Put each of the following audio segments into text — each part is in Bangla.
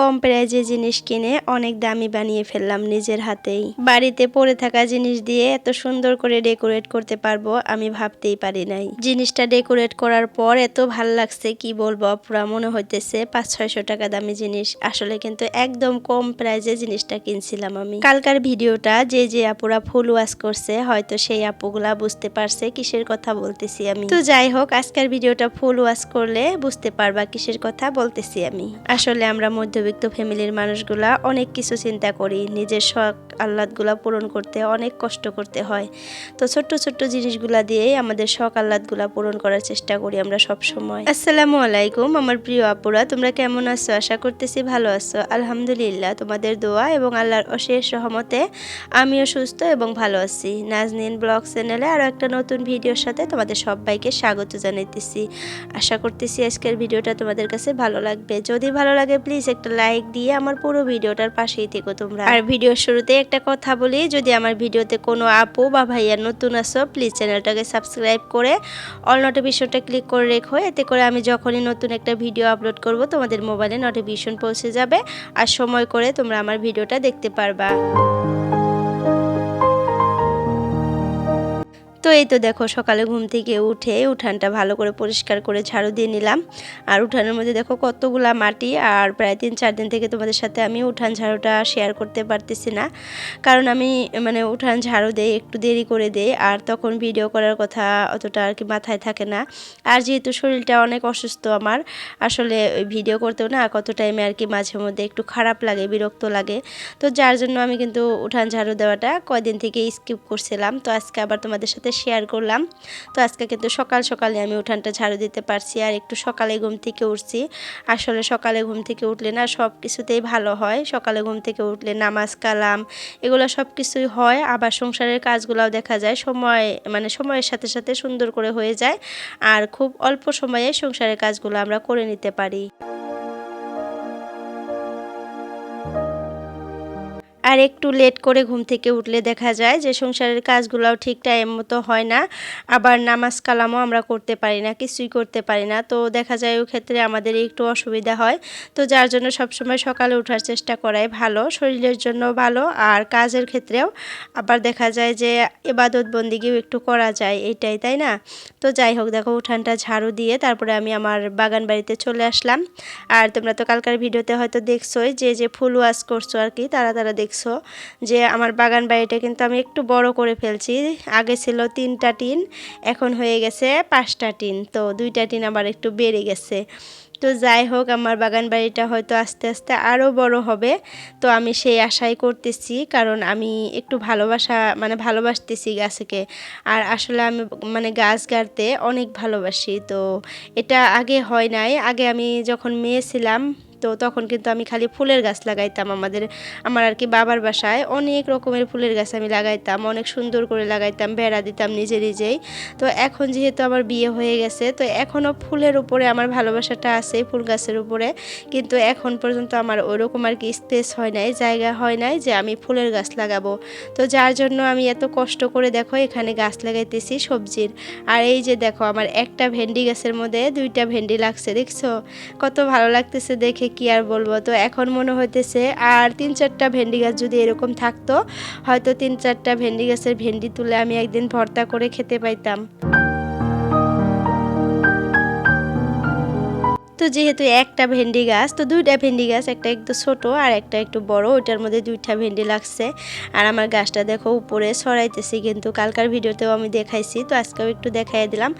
কম প্রাইজে জিনিস কিনে অনেক দামি বানিয়ে ফেললাম নিজের হাতেই। বাড়িতে পড়ে থাকা জিনিস দিয়ে এত সুন্দর করে ডেকোরেট করতে পারব আমি ভাবতেই পারি নাই। জিনিসটা ডেকোরেট করার পর এত ভালো লাগছে, কি বলব পুরা মনে হইতেছে পাঁচ ছয়শো টাকা দামি জিনিস। আসলে কিন্তু একদম কম প্রাইজে জিনিসটা কিনছিলাম আমি। কালকার ভিডিওটা যে যে আপুরা ফুল ওয়াশ করছে, হয়তো সেই আপুগুলা বুঝতে পারছে কিসের কথা বলতেছি আমি। তো যাই হোক, আজকের ভিডিওটা ফুল ওয়াশ করলে বুঝতে পারবা কিসের কথা বলতেছি আমি। আসলে আমরা মধ্যবিত্ত ফ্যামিলির মানুষগুলা অনেক কিছু চিন্তা করি। নিজের শখ, আহ্লাদগুলা পূরণ করতে অনেক কষ্ট করতে হয়। তো ছোট্ট ছোট্ট জিনিসগুলা দিয়েই আমাদের শখ, আহ্লাদগুলা পূরণ করার চেষ্টা করি আমরা সব সময় আসসালামু আলাইকুম আমার প্রিয় আপুরা, তোমরা কেমন আছো? আশা করতেছি ভালো আছো। আলহামদুলিল্লাহ, তোমাদের দোয়া এবং আল্লাহর অশেষ সহমতে আমিও সুস্থ এবং ভালো আছি। নাজনীন ব্লগ চ্যানেলে আরও একটা নতুন ভিডিওর সাথে তোমাদের সবাইকে স্বাগত জানাইতেছি। আশা করতেছি আজকের ভিডিওটা তোমাদের কাছে ভালো লাগবে। যদি ভালো লাগে প্লিজ একটা লাইক দিয়ে আমার পুরো ভিডিওটার পাশেই থেকো তোমরা। আর ভিডিওর শুরুতে একটা কথা বলি, যদি আমার ভিডিওতে কোনো আপু বা ভাইয়া নতুন আসো প্লিজ চ্যানেলটাকে সাবস্ক্রাইব করে অল নোটিফিকেশনটা ক্লিক করে রেখো। এতে করে আমি যখনই নতুন একটা ভিডিও আপলোড করব, তোমাদের মোবাইলে নোটিফিকেশন পৌঁছে যাবে। আর সময় করে তোমরা আমার ভিডিওটা দেখতে পারবা। তো এই তো দেখো সকালে ঘুম থেকে উঠে উঠানটা ভালো করে পরিষ্কার করে ঝাড়ু দিয়ে নিলাম। আর উঠানের মধ্যে দেখো কতগুলা মাটি আর প্রায় তিন চার দিন থেকে তোমাদের সাথে আমি উঠান ঝাড়ুটা শেয়ার করতে পারতেছি না। কারণ আমি মানে উঠান ঝাড়ু দেই, একটু দেরি করে দেই আর তখন ভিডিও করার কথা অতটা আর কি মাথায় থাকে না। আর যেহেতু শরীরটা অনেক অসুস্থ আমার, আসলে ভিডিও করতেও না কত টাইমে আর কি মাঝে মধ্যে একটু খারাপ লাগে, বিরক্ত লাগে। তো যার জন্য আমি কিন্তু উঠান ঝাড়ু দেওয়াটা কয়দিন থেকে স্কিপ করছিলাম। তো আজকে আবার তোমাদের সাথে শেয়ার করলাম। তো আজকে কিন্তু সকাল সকালে আমি উঠানটা ঝাড়ু দিতে পারছি আর একটু সকালে ঘুম থেকে উঠছি। আসলে সকালে ঘুম থেকে উঠলে না সব কিছুতেই ভালো হয়। সকালে ঘুম থেকে উঠলে নামাজ, কালাম এগুলো সব কিছুই হয়। আবার সংসারের কাজগুলোও দেখা যায়। সময় মানে সময়ের সাথে সাথে সুন্দর করে হয়ে যায়। আর খুব অল্প সময়ে সংসারের কাজগুলো আমরা করে নিতে পারি। আর একটু লেট করে ঘুম থেকে উঠলে দেখা যায় যে সংসারের কাজগুলোও ঠিক টাইম মতো হয় না। আবার নামাজ কালামও আমরা করতে পারি না, কিছুই করতে পারি না। তো দেখা যায় ওই ক্ষেত্রে আমাদের একটু অসুবিধা হয়। তো যার জন্য সবসময় সকালে ওঠার চেষ্টা করাই ভালো, শরীরের জন্য ভালো। আর কাজের ক্ষেত্রেও আবার দেখা যায় যে এবাদত বন্দিগিও একটু করা যায় এইটাই তাই না? তো যাই হোক, দেখো উঠানটা ঝাড়ু দিয়ে তারপরে আমি আমার বাগান বাড়িতে চলে আসলাম। আর তোমরা তো কালকার ভিডিওতে হয়তো দেখছোই যে যে ফুল ওয়াশ করছ আর কি, তারা তারা দেখছ দেখছ যে আমার বাগান বাড়িটা কিন্তু আমি একটু বড় করে ফেলছি। আগে ছিল তিনটা টিন, এখন হয়ে গেছে পাঁচটা টিন। তো দুইটা টিন আবার একটু বেড়ে গেছে। তো যাই হোক, আমার বাগান বাড়িটা হয়তো আস্তে আস্তে আরও বড় হবে। তো আমি সেই আশাই করতেছি, কারণ আমি একটু ভালোবাসা মানে ভালোবাসতেছি গাছকে। আর আসলে আমি মানে গাছ গাড়তে অনেক ভালোবাসি। তো এটা আগে হয় নাই। আগে আমি যখন মেয়ে ছিলাম তো তখন কিন্তু আমি খালি ফুলের গাছ লাগাইতাম আমাদের, আমার আর কি বাবার বাসায়। অনেক রকমের ফুলের গাছ আমি লাগাইতাম, অনেক সুন্দর করে লাগাইতাম, বেড়া দিতাম নিজে নিজেই। তো এখন যেহেতু আমার বিয়ে হয়ে গেছে, তো এখনও ফুলের উপরে আমার ভালোবাসাটা আছে, ফুল গাছের উপরে। কিন্তু এখন পর্যন্ত আমার ওরকম আর কি স্পেস হয় নাই, জায়গা হয় নাই যে আমি ফুলের গাছ লাগাবো। তো যার জন্য আমি এত কষ্ট করে দেখো এখানে গাছ লাগাইতেছি সবজির। আর এই যে দেখো আমার একটা ভেন্ডি গাছের মধ্যে দুইটা ভেন্ডি লাগছে, দেখছ? কত ভালো লাগতেছে দেখে কি আর বলব? তো এখন মনে হইতেছে আর তিন চারটা ভেন্ডি গাছ যদি এরকম থাকতো, হয়তো তিন চারটা ভেন্ডি গাছের ভেন্ডি তুলে আমি একদিন ভর্তা করে খেতে পাইতাম। তো যেহেতু একটা ভেন্ডি গাছ, তো দুইটা ভেন্ডি গাছ, একটা একটু ছোট আর একটা একটু বড়, ওইটার মধ্যে দুইটা ভেন্ডি লাগছে। আর আমার গাছটা দেখো উপরে সরাইতেছি কিন্তু কালকার ভিডিওতেও আমি দেখাইছি, তো আজকেও একটু দেখাই দিলাম।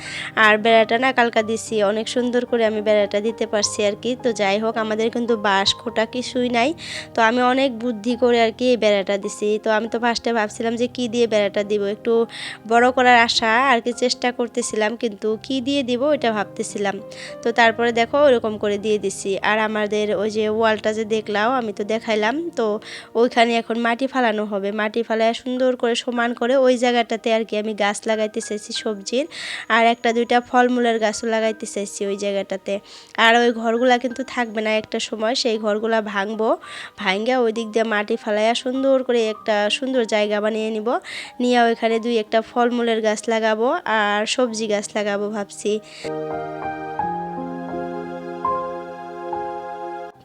আর বেড়াটা না কালকা দিছি, অনেক সুন্দর করে আমি বেড়াটা দিতে পারছি আর কি। তো যাই হোক, আমাদের কিন্তু বাঁশ খোটা কিছুই নাই, তো আমি অনেক বুদ্ধি করে আর কি এই বেড়াটা দিছি। তো আমি তো ফার্স্টে ভাবছিলাম যে কি দিয়ে বেড়াটা দিব, একটু বড় করার আশা আর কি চেষ্টা করতেছিলাম, কিন্তু কি দিয়ে দিব এটা ভাবতেছিলাম। তো তারপরে দেখো ওরকম করে দিয়ে দিছি। আর আমাদের ওই যে ওয়ালটা যে দেখলাও আমি তো দেখাইলাম, তো ওইখানে এখন মাটি ফালানো হবে। মাটি ফালায় সুন্দর করে সমান করে ওই জায়গাটাতে আর কি আমি গাছ লাগাইতে চাইছি সবজির। আর একটা দুইটা ফলমূলের গাছও লাগাইতে চাইছি ওই জায়গাটাতে। আর ওই ঘরগুলা কিন্তু থাকবে না একটা সময়, সেই ঘরগুলা ভাঙবো ভাঙ্গা ওই দিক দিয়ে মাটি ফালাইয়া সুন্দর করে একটা সুন্দর জায়গা বানিয়ে নিব। নিয়ে ওইখানে দুই একটা ফলমূলের গাছ লাগাবো আর সবজি গাছ লাগাবো ভাবছি।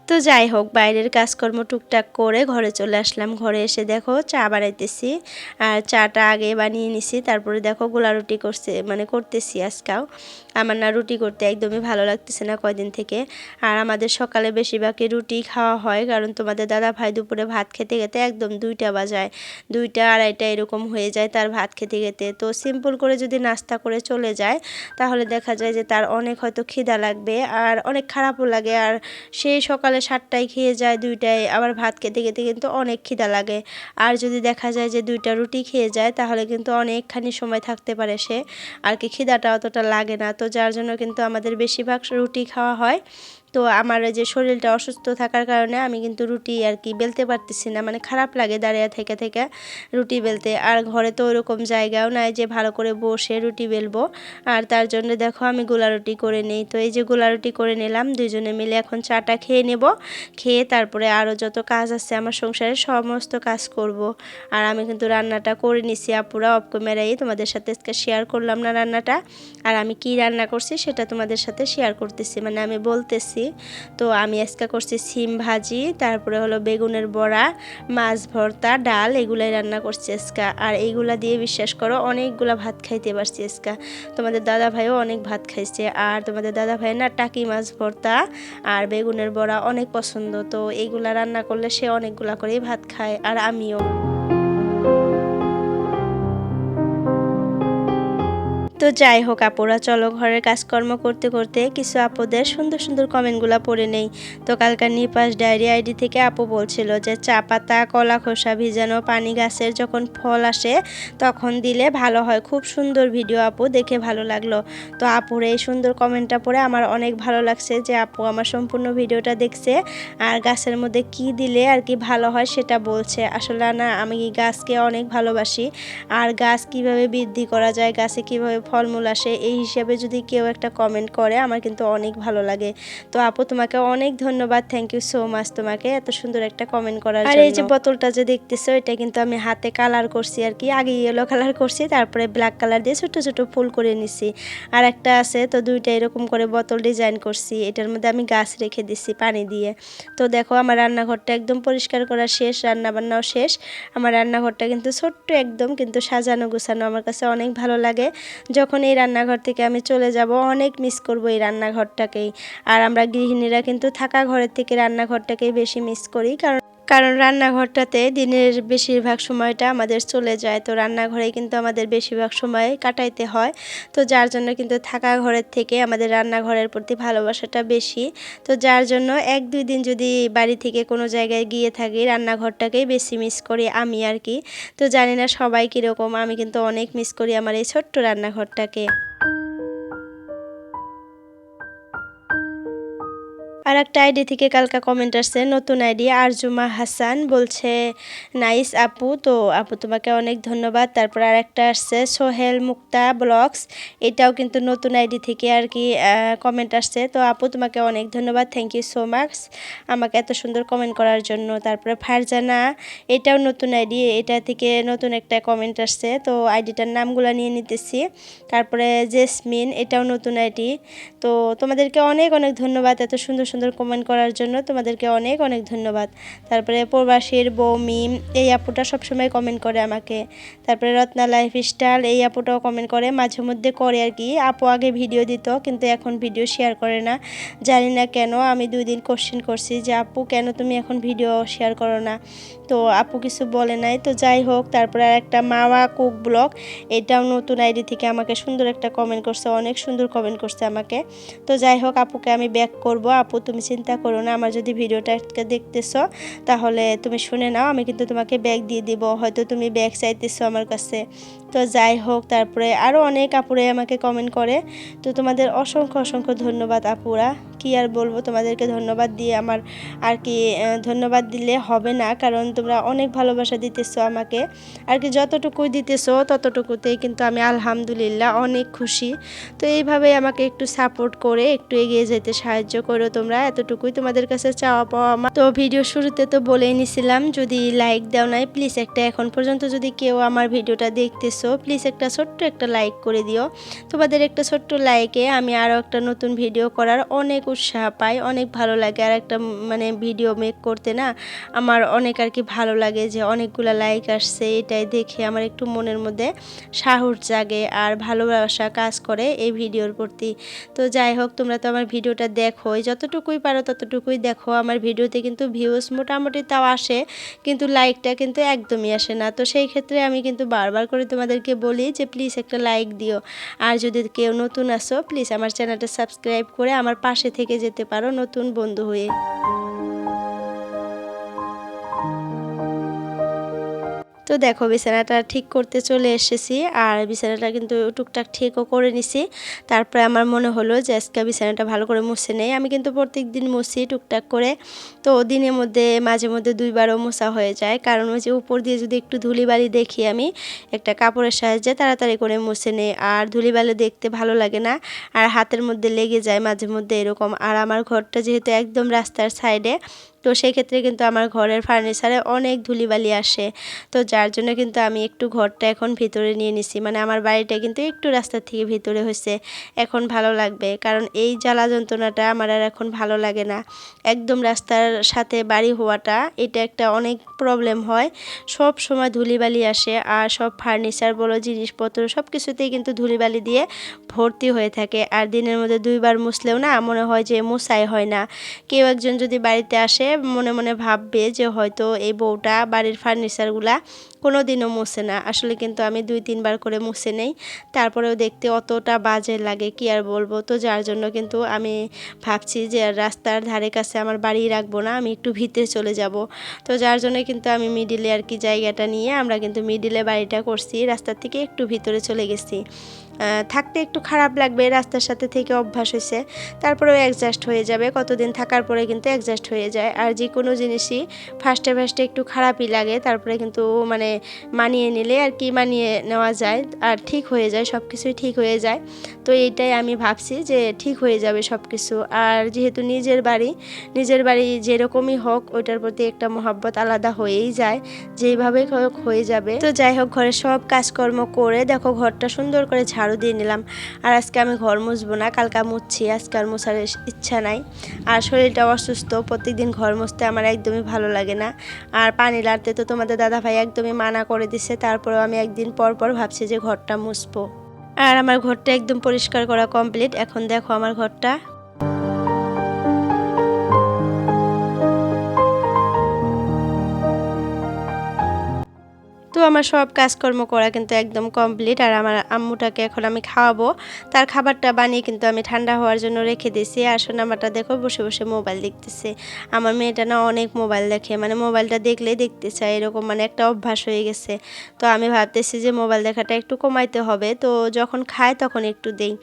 তো যাই হোক, বাইরের কাজকর্ম টুকটাক করে ঘরে চলে আসলাম। ঘরে এসে দেখো চা বানাইতেছি। আর চাটা আগে বানিয়ে নিছি, তারপরে দেখো গোলা রুটি করছে মানে করতেছি আজকাও আমার না রুটি করতে একদমই ভালো লাগতেছে না কয়দিন থেকে। আর আমাদের সকালে বেশিরভাগই রুটি খাওয়া হয়, কারণ তোমাদের দাদা ভাই দুপুরে ভাত খেতে খেতে একদম দুইটা বাজায়। দুইটা, আড়াইটা এরকম হয়ে যায় তার ভাত খেতে খেতে। তো সিম্পল করে যদি নাস্তা করে চলে যায়, তাহলে দেখা যায় যে তার অনেক হয়তো খিদা লাগবে আর অনেক খারাপও লাগে। আর সেই সকালে সাতটায় খেয়ে যায়, দুইটায় আবার ভাত খেতে খেতে কিন্তু অনেক খিদা লাগে। আর যদি দেখা যায় যে দুইটা রুটি খেয়ে যায়, তাহলে কিন্তু অনেকখানি সময় থাকতে পারে সে। আর কি খিদাটা অতটা লাগে না। তো যার জন্য কিন্তু আমাদের বেশিরভাগ রুটি খাওয়া হয়। তো আমার যে শরীরটা অসুস্থ থাকার কারণে আমি কিন্তু রুটি আর কি বেলতে পারতেছি না। মানে খারাপ লাগে দাঁড়িয়ে থেকে থেকে রুটি বেলতে। আর ঘরে তো ওরকম জায়গাও নাই যে ভালো করে বসে রুটি বেলবো। আর তার জন্য দেখো আমি গোলা রুটি করে নিই। তো এই যে গোলা রুটি করে নিলাম দুজনে মিলে এখন চাটা খেয়ে নেব। খেয়ে তারপরে আরও যত কাজ আছে আমার সংসারে সমস্ত কাজ করব। আর আমি কিন্তু রান্নাটা করে নিছি আপুরা অফ ক্যামেরাই তোমাদের সাথে আজকে শেয়ার করলাম না রান্নাটা। আর আমি কি রান্না করছি সেটা তোমাদের সাথে শেয়ার করতেছি। মানে আমি বলতেছি তো আমি আজকে করছি সিম ভাজি, তারপরে হলো বেগুনের বড়া, মাছ ভর্তা, ডাল, এগুলাই রান্না করছি আজকে। আর এইগুলা দিয়ে বিশ্বাস করো, অনেকগুলা ভাত খাইতে পারছি আজকে। তোমাদের দাদা ভাইও অনেক ভাত খাইছে। আর তোমাদের দাদা ভাই না টাকি মাছ ভর্তা আর বেগুনের বড়া অনেক পছন্দ। তো এইগুলা রান্না করলে সে অনেকগুলা করেই ভাত খায়, আর আমিও। তো যাই হোক আপুরা, চলো ঘরের কাজকর্ম করতে করতে কিছু আপুদের সুন্দর সুন্দর কমেন্টগুলো পড়ে নেই। তো কালকার নিপাস ডায়েরি আইডি থেকে আপু বলছিল যে, চা পাতা, কলা খোসা ভিজানো, পানি গাছের যখন ফল আসে তখন দিলে ভালো হয়। খুব সুন্দর ভিডিও আপু, দেখে ভালো লাগল। তো আপুর এই সুন্দর কমেন্টটা পড়ে আমার অনেক ভালো লাগছে যে, আপু আমার সম্পূর্ণ ভিডিওটা দেখছে আর গাছের মধ্যে কি দিলে আর কি ভালো হয় সেটা বলছে। আসলে না, আমি গাছকে অনেক ভালোবাসি। আর গাছ কীভাবে বৃদ্ধি করা যায়, গাছে কীভাবে ফলমূল আসে এই হিসাবে যদি কেউ একটা কমেন্ট করে আমার কিন্তু অনেক ভালো লাগে। তো আপু তোমাকে অনেক ধন্যবাদ থ্যাংক ইউ সো মাচ তোমাকে এত সুন্দর একটা কমেন্ট করার আর এই যে বোতলটা যে দেখতেছো এটা কিন্তু আমি হাতে কালার করছি আর কি। আগে ইয়েলো কালার করছি তারপরে ব্ল্যাক কালার দিয়ে ছোট ছোট ফুল করে নিছি। আর একটা আছে তো দুইটা এরকম করে বোতল ডিজাইন করছি। এটার মধ্যে আমি গাছ রেখে দিছি পানি দিয়ে। তো দেখো আমার রান্নাঘরটা একদম পরিষ্কার করা শেষ রান্না বান্নাও শেষ। আমার রান্নাঘরটা কিন্তু ছোট্ট একদম কিন্তু সাজানো গোছানো আমার কাছে অনেক ভালো লাগে। যখন এই রান্নাঘর থেকে আমি চলে যাব, অনেক মিস করব এই রান্নাঘরটাকেই। আর আমরা গৃহিণীরা কিন্তু থাকা ঘরের থেকে রান্নাঘরটাকেই বেশি মিস করি, কারণ কারণ রান্নাঘরটাতে দিনের বেশিরভাগ সময়টা আমাদের চলে যায়। তো রান্নাঘরে কিন্তু আমাদের বেশিরভাগ সময় কাটাইতে হয়। তো যার জন্য কিন্তু থাকা ঘরের থেকে আমাদের রান্নাঘরের প্রতি ভালোবাসাটা বেশি। তো যার জন্য এক দুই দিন যদি বাড়ি থেকে কোনো জায়গায় গিয়ে থাকি, রান্নাঘরটাকেই বেশি মিস করি আমি আর কি। তো জানি না সবাই কীরকম, আমি কিন্তু অনেক মিস করি আমার এই ছোট্ট রান্নাঘরটাকে। আর একটা আইডি থেকে কালকা কমেন্ট আসছে, নতুন আইডি, আরজুমা হাসান বলছে, নাইস আপু, তো আপু তোমাকে অনেক ধন্যবাদ। তারপর আর একটা আসছে, সোহেল মুক্তা ব্লগস, এটাও কিন্তু নতুন আইডি থেকে আর কি কমেন্ট আসছে। তো আপু তোমাকে অনেক ধন্যবাদ থ্যাংক ইউ সো মাচ আমাকে এত সুন্দর কমেন্ট করার জন্য। তারপরে ফারজানা, এটাও নতুন আইডি, এটা থেকে নতুন একটা কমেন্ট আসছে। তো আইডিটার নামগুলো নিয়ে নিতেছি। তারপরে জেসমিন, এটাও নতুন আইডি। তো তোমাদেরকে অনেক অনেক ধন্যবাদ, এত সুন্দর সুন্দর কমেন্ট করার জন্য তোমাদেরকে অনেক অনেক ধন্যবাদ। তারপরে প্রবাসীর বউ মিম, এই আপুটা সবসময় কমেন্ট করে আমাকে। তারপরে রত্না লাইফ স্টাইল এই আপুটাও কমেন্ট করে। মাঝে মধ্যে করে আর কি। আপু আগে ভিডিও দিত, কিন্তু এখন ভিডিও শেয়ার করে না। জানি না কেন, আমি দুই দিন কোশ্চেন করছি যে, আপু, কেন তুমি এখন ভিডিও শেয়ার করো না? তো আপু কিছু বলে নাই। তো যাই হোক, তারপরে আর একটা মাওয়া কুক ব্লগ। এটাও নতুন আইডি থেকে আমাকে সুন্দর একটা কমেন্ট করছে, অনেক সুন্দর কমেন্ট করছে আমাকে। তো যাই হোক, আপুকে আমি ব্যাক করব। আপু তুমি চিন্তা করো না, আমার যদি ভিডিওটাকে দেখতেছ, তাহলে তুমি শুনে নাও, আমি কিন্তু তোমাকে ব্যাগ দিয়ে দিব, হয়তো তুমি ব্যাগ চাইতেছো আমার কাছে। তো যাই হোক, তারপরে আরও অনেক আপুরাই আমাকে কমেন্ট করে। তো তোমাদের অসংখ্য অসংখ্য ধন্যবাদ আপুরা। কি আর বলব? তোমাদেরকে ধন্যবাদ দিয়ে আমার আর কি ধন্যবাদ দিলে হবে না, কারণ তোমরা অনেক ভালোবাসা দিতেছো আমাকে। আর কি যতটুকুই দিতেছো, ততটুকুতেই কিন্তু আমি আলহামদুলিল্লাহ অনেক খুশি। তো এইভাবে আমাকে একটু সাপোর্ট করে, একটু এগিয়ে যেতে সাহায্য করো তোমরা, এতটুকুই তোমাদের কাছে চাওয়া পাওয়া আমার। তো ভিডিও শুরুতে তো বলেই নিছিলাম, যদি লাইক দাও নাই প্লিজ একটা এখন পর্যন্ত যদি কেউ আমার ভিডিওটা দেখতেছো প্লিজ একটা ছোট্ট একটা লাইক করে দিও। তোমাদের একটা ছোট্ট লাইকে আমি আরও একটা নতুন ভিডিও করার অনেক উৎসাহ পাই অনেক ভালো লাগে। আর একটা মানে ভিডিও মেক করতে না আমার অনেক আর কি ভালো লাগে যে অনেকগুলো লাইক আসছে, এটাই দেখে আমার একটু মনের মধ্যে সাহস জাগে আর ভালোবাসা কাজ করে এই ভিডিওর প্রতি। তো যাই হোক, তোমরা তো আমার ভিডিওটা দেখো যতটুকুই পারো ততটুকুই দেখো। আমার ভিডিওতে কিন্তু ভিউজ মোটামুটি তাও আসে, কিন্তু লাইকটা কিন্তু একদমই আসে না। তো সেই ক্ষেত্রে আমি কিন্তু বারবার করে তোমাদেরকে বলি যে প্লিজ একটা লাইক দিও। আর যদি কেউ নতুন আসো প্লিজ আমার চ্যানেলটা সাবস্ক্রাইব করে আমার পাশে থেকে যেতে পারো নতুন বন্ধু হয়ে। তো দেখো, বিছানাটা ঠিক করতে চলে এসেছি আর বিছানাটা কিন্তু টুকটাক ঠিকও করে নিছি। তারপরে আমার মনে হলো যে আজকে বিছানাটা ভালো করে মুছে নেই। আমি কিন্তু প্রত্যেক দিন মুছি টুকটাক করে। তো দিনের মধ্যে, মাঝে মধ্যে দুইবারও মোছা হয়ে যায়। কারণ ওই যে উপর দিয়ে যদি একটু ধুলিবালি দেখি আমি, একটা কাপড়ের সাহায্যে তাড়াতাড়ি করে মুছে নেই। আর ধুলিবালি দেখতে ভালো লাগে না। আর হাতের মধ্যে লেগে যায় মাঝে মধ্যে এরকম। আর আমার ঘরটা যেহেতু একদম রাস্তার সাইডে তো সেই ক্ষেত্রে কিন্তু আমার ঘরের ফার্নিচারে অনেক ধুলিবালি আসে। তো যার জন্য কিন্তু আমি একটু ঘরটা এখন ভিতরে নিয়ে নিছি। মানে আমার বাড়িটা কিন্তু একটু রাস্তার থেকে ভিতরে হয়েছে এখন ভালো লাগবে। কারণ এই জ্বালা যন্ত্রণাটা আমার আর এখন ভালো লাগে না। একদম রাস্তার সাথে বাড়ি হওয়াটা, এটা একটা অনেক প্রবলেম হয়। সব সময় ধুলিবালি আসে আর সব ফার্নিচার বলো, জিনিসপত্র সব কিছুতেই কিন্তু ধুলিবালি দিয়ে ভর্তি হয়ে থাকে। আর দিনের মধ্যে দুইবার মুছলেও না মনে হয় যে মুছাই হয় না। কেউ একজন যদি বাড়িতে আসে মনে মনে ভাববে যে হয়তো এই বউটা বাড়ির ফার্নিচারগুলা কোনো দিনও মুছে না। আসলে কিন্তু আমি দুই, তিনবার করে মুছে নেই। তারপরেও দেখতে অতটা বাজে লাগে, কি আর বলব? তো যার জন্য কিন্তু আমি ভাবছি যে আর রাস্তার ধারে কাছে আমার বাড়ি রাখব না, আমি একটু ভিতরে চলে যাব। তো যার জন্য কিন্তু আমি মিডিলে আর কি জায়গাটা নিয়ে আমরা কিন্তু মিডিলে বাড়িটা করছি, রাস্তার থেকে একটু ভিতরে চলে গেছি। থাকতে একটু খারাপ লাগবে, রাস্তার সাথে থেকে অভ্যাস হয়েছে। তারপরেও অ্যাডজাস্ট হয়ে যাবে, কতদিন থাকার পরে কিন্তু অ্যাডজাস্ট হয়ে যায়। আর যে কোনো জিনিসই ফার্স্টে ফার্স্টে একটু খারাপই লাগে, তারপরে কিন্তু মানে মানিয়ে নিলে আর কি মানিয়ে নেওয়া যায়। আর ঠিক হয়ে যায় সব কিছুই ঠিক হয়ে যায়। তো এইটাই আমি ভাবছি যে ঠিক হয়ে যাবে সব কিছু আর যেহেতু নিজের বাড়ি নিজের বাড়ি যেরকমই হোক, ওইটার প্রতি একটা মহাব্বত আলাদা হয়েই যায়, যেইভাবে হোক হয়ে যাবে। তো যাই হোক, ঘরের সব কাজকর্ম করে দেখো, ঘরটা সুন্দর করে ঝাড়ু দিয়ে নিলাম। আর আজকে আমি ঘর মুছবো না, কালকে মুছছি, আজকে আর মোছার ইচ্ছা নাই। আর শরীরটা অসুস্থ প্রত্যেকদিন ঘর মুছতে আমার একদমই ভালো লাগে না। আর পানি লাড়তে তো তোমাদের দাদা ভাই একদমই মানা করে দিছে, তারপরেও আমি একদিন পর পর ভাবছি যে ঘরটা মুছবো। আর আমার ঘরটা একদম পরিষ্কার করা কমপ্লিট এখন দেখো আমার ঘরটা। আমার সব কাজকর্ম করা কিন্তু একদম কমপ্লিট আর আমার আম্মুটাকে এখন আমি খাওয়াবো। তার খাবারটা বানিয়ে কিন্তু আমি ঠান্ডা হওয়ার জন্য রেখে দিয়েছি। আর সোনামাটা দেখো বসে বসে মোবাইল দেখতেছে। আমার মেয়েটা না অনেক মোবাইল দেখে মানে মোবাইলটা দেখলেই দেখতে চায় এরকম মানে একটা অভ্যাস হয়ে গেছে। তো আমি ভাবতেছি যে মোবাইল দেখাটা একটু কমাইতে হবে। তো যখন খায় তখন একটু দেই।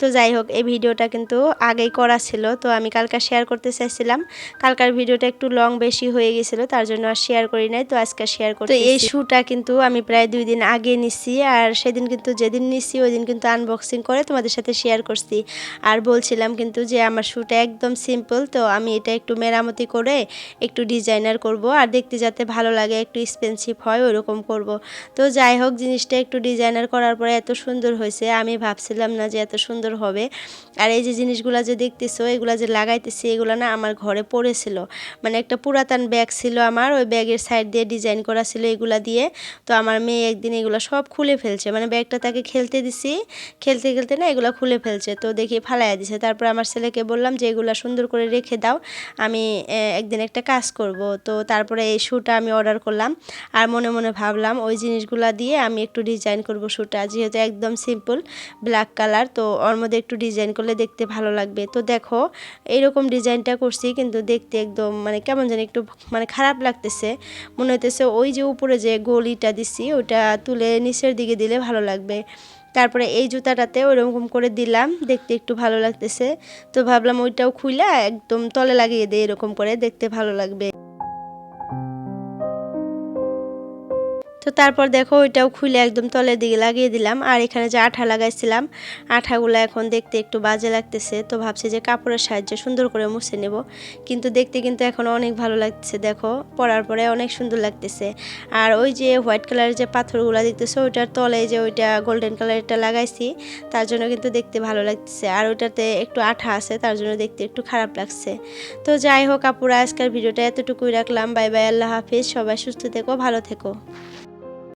তো যাই হোক এই ভিডিওটা কিন্তু আগেই করা ছিল। তো আমি কালকে শেয়ার করতে চাইছিলাম। কালকার ভিডিওটা একটু লং বেশি হয়ে গেছিল তার জন্য আর শেয়ার করি নাই। তো আজকে শেয়ার করি এই শুটা কিন্তু আমি প্রায় দুই দিন আগে নিছি আর সেদিন কিন্তু যেদিন নিছি ওই দিন কিন্তু আনবক্সিং করে তোমাদের সাথে শেয়ার করছি। আর বলছিলাম কিন্তু যে আমার শুটা একদম সিম্পল তো আমি এটা একটু মেরামতি করে একটু ডিজাইনার করব আর দেখতে যাতে ভালো লাগে, একটু এক্সপেন্সিভ হয়, ওরকম করব। তো যাই হোক, জিনিসটা একটু ডিজাইনার করার পরে এত সুন্দর হয়েছে, আমি ভাবছিলাম না যে এত সুন্দর হবে। আর এই যে জিনিসগুলো যে দেখতেছো, এগুলো যে লাগাইতেছি, এগুলো না আমার ঘরে পড়েছিল। মানে একটা পুরাতন ব্যাগ ছিল আমার, ওই ব্যাগের সাইড দিয়ে ডিজাইন করা ছিল এগুলা দিয়ে। তো আমার মেয়ে একদিন এগুলো সব খুলে ফেলছে। মানে ব্যাগটা তাকে খেলতে দিছি। খেলতে খেলতে না এগুলো খুলে ফেলছে। তো দেখি ফালাইয়া দিছে। তারপর আমার ছেলেকে বললাম যে, এগুলো সুন্দর করে রেখে দাও। আমি একদিন একটা কাজ করব। তো তারপরে এই শ্যুটা আমি অর্ডার করলাম। আর মনে মনে ভাবলাম, ওই জিনিসগুলো দিয়ে আমি একটু ডিজাইন করব শ্যুটা যেহেতু একদম সিম্পল ব্ল্যাক কালার তো ওর মধ্যে একটু ডিজাইন করলে দেখতে ভালো লাগবে। তো দেখো, এইরকম ডিজাইনটা করছি কিন্তু দেখতে একদম মানে কেমন যেন একটু মানে খারাপ লাগতেছে। মনে হইতেছে ওই যে উপরে যে গলিটা দিছি, ওটা তুলে নিচের দিকে দিলে ভালো লাগবে। তারপরে এই জুতাটাতে ওরকম করে দিলাম, দেখতে একটু ভালো লাগতেছে। তো ভাবলাম ওইটাও খুইলা একদম তলে লাগিয়ে দিই এরকম করে, দেখতে ভালো লাগবে। তো তারপর দেখো ওইটাও খুলে একদম তলের দিকে লাগিয়ে দিলাম। আর এখানে যে আঠা লাগাইছিলাম, আঠাগুলো এখন দেখতে একটু বাজে লাগতেছে। তো ভাবছি যে কাপড়ের সাহায্যে সুন্দর করে মুছে নেব। কিন্তু দেখতে কিন্তু এখন অনেক ভালো লাগতেছে, দেখো। পরার পরে অনেক সুন্দর লাগতেছে। আর ওই যে হোয়াইট কালারের যে পাথরগুলো দেখতেছে, ওইটার তলে যে ওইটা গোল্ডেন কালারটা লাগাইছি, তার জন্য কিন্তু দেখতে ভালো লাগতেছে। আর ওইটাতে একটু আঠা আছে, তার জন্য দেখতে একটু খারাপ লাগছে। তো যাই হোক, আপুরা, আজকের ভিডিওটা এতটুকুই রাখলাম। বাই বাই, আল্লাহ হাফিজ। সবাই সুস্থ থেকো, ভালো থেকো।